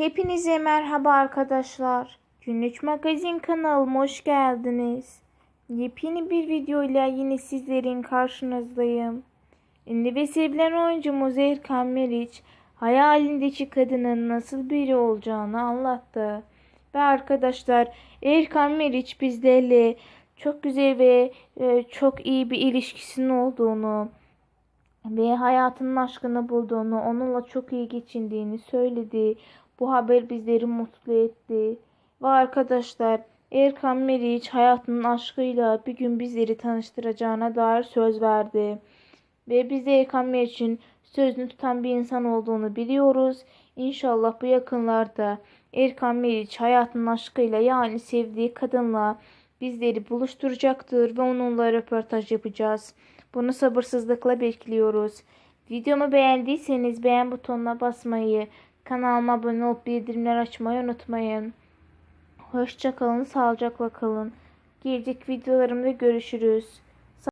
Hepinize merhaba arkadaşlar. Günlük Magazin kanalıma hoş geldiniz. Yepyeni bir videoyla yine sizlerin karşınızdayım. Ünlü ve sevilen oyuncumuz Erkan Meriç, hayalindeki kadının nasıl biri olacağını anlattı. Ve arkadaşlar Erkan Meriç bizlerle çok güzel ve e, çok iyi bir ilişkisinin olduğunu, ve hayatının aşkını bulduğunu, onunla çok iyi geçindiğini söyledi. Bu haber bizleri mutlu etti. Ve arkadaşlar Erkan Meriç hayatının aşkıyla bir gün bizleri tanıştıracağına dair söz verdi. Ve biz de Erkan Meriç'in sözünü tutan bir insan olduğunu biliyoruz. İnşallah bu yakınlarda Erkan Meriç hayatının aşkıyla yani sevdiği kadınla bizleri buluşturacaktır ve onunla röportaj yapacağız. Bunu sabırsızlıkla bekliyoruz. Videomu beğendiyseniz beğen butonuna basmayı, kanalıma abone olup bildirimler açmayı unutmayın. Hoşçakalın, sağlıcakla kalın. Gelecek videolarımda görüşürüz.